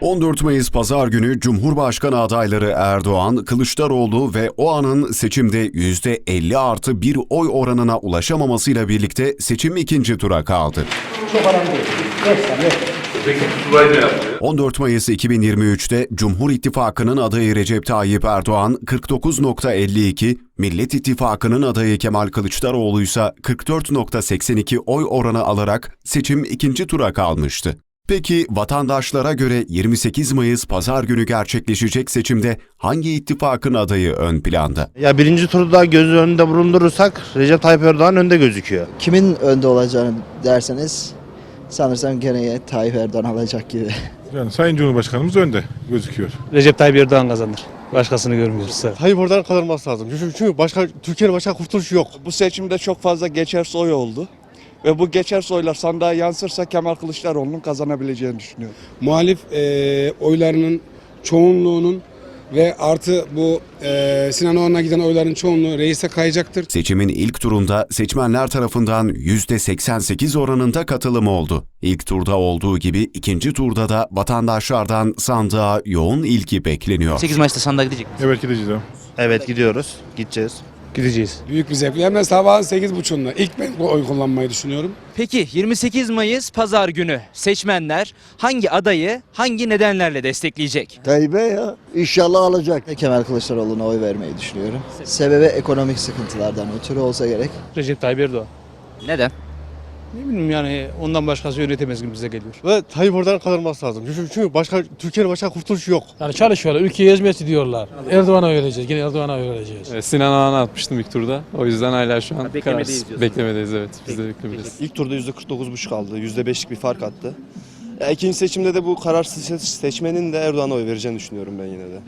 ...14 Mayıs Pazar günü Cumhurbaşkanı adayları Erdoğan, Kılıçdaroğlu ve o anın seçimde %50 artı bir oy oranına ulaşamamasıyla birlikte seçim ikinci tura kaldı. 14 Mayıs 2023'te Cumhur İttifakı'nın adayı Recep Tayyip Erdoğan 49.52, Millet İttifakı'nın adayı Kemal Kılıçdaroğlu ise 44.82 oy oranı alarak seçim ikinci tura kalmıştı. Peki vatandaşlara göre 28 Mayıs pazar günü gerçekleşecek seçimde hangi ittifakın adayı ön planda? Ya birinci turda göz önünde bulundurursak Recep Tayyip Erdoğan önde gözüküyor. Kimin önde olacağını derseniz sanırsam gene Tayyip Erdoğan alacak gibi. Yani Sayın Cumhurbaşkanımız önde gözüküyor. Recep Tayyip Erdoğan kazanır. Başkasını görmüyoruz. Tayyip oradan kaldırması lazım. Çünkü, çünkü başka Türkiye'nin başka kurtuluşu yok. Bu seçimde çok fazla geçersiz oy oldu. Ve bu geçersiz oylar sandığa yansırsa Kemal Kılıçdaroğlu'nun kazanabileceğini düşünüyorum. muhalif e, oylarının çoğunluğunun ve artı bu e, Sinan Oğan'a giden oyların çoğunluğu reise kayacaktır. Seçimin ilk turunda seçmenler tarafından %88 oranında katılım oldu. İlk turda olduğu gibi ikinci turda da vatandaşlardan sandığa yoğun ilgi bekleniyor. 8 Mayıs'ta sandığa gidecek. Evet gideceğiz. Evet gidiyoruz, gideceğiz. Gideceğiz. Büyük bir zevkle. Hem de sabahın 8.30'unda. İlk ben bu oy kullanmayı düşünüyorum. Peki 28 Mayıs pazar günü seçmenler hangi adayı hangi nedenlerle destekleyecek? Tayyip'e ya inşallah alacak. Kemal Kılıçdaroğlu'na oy vermeyi düşünüyorum. Sebebi ekonomik sıkıntılardan ötürü olsa gerek. Recep Tayyip Erdoğan. Neden? Ne bileyim yani ondan başkası yönetemez gibi bize geliyor. Ve Tayyip oradan kaldırması lazım. Çünkü, çünkü başka Türkiye'nin başka kurtuluşu yok. Yani çalışıyorlar, ülkeyi ezmesi diyorlar. Erdoğan'a vereceğiz, yine Erdoğan'a vereceğiz. Sinan Ağa'na atmıştım ilk turda. O yüzden hala şu an beklemedeyiz kararsız. diyorsun. Beklemedeyiz evet. Biz de beklemedeyiz. İlk turda %49,5 aldı. %5'lik bir fark attı. Ya ikinci seçimde de bu kararsız seçmenin de Erdoğan'a oy vereceğini düşünüyorum ben yine de.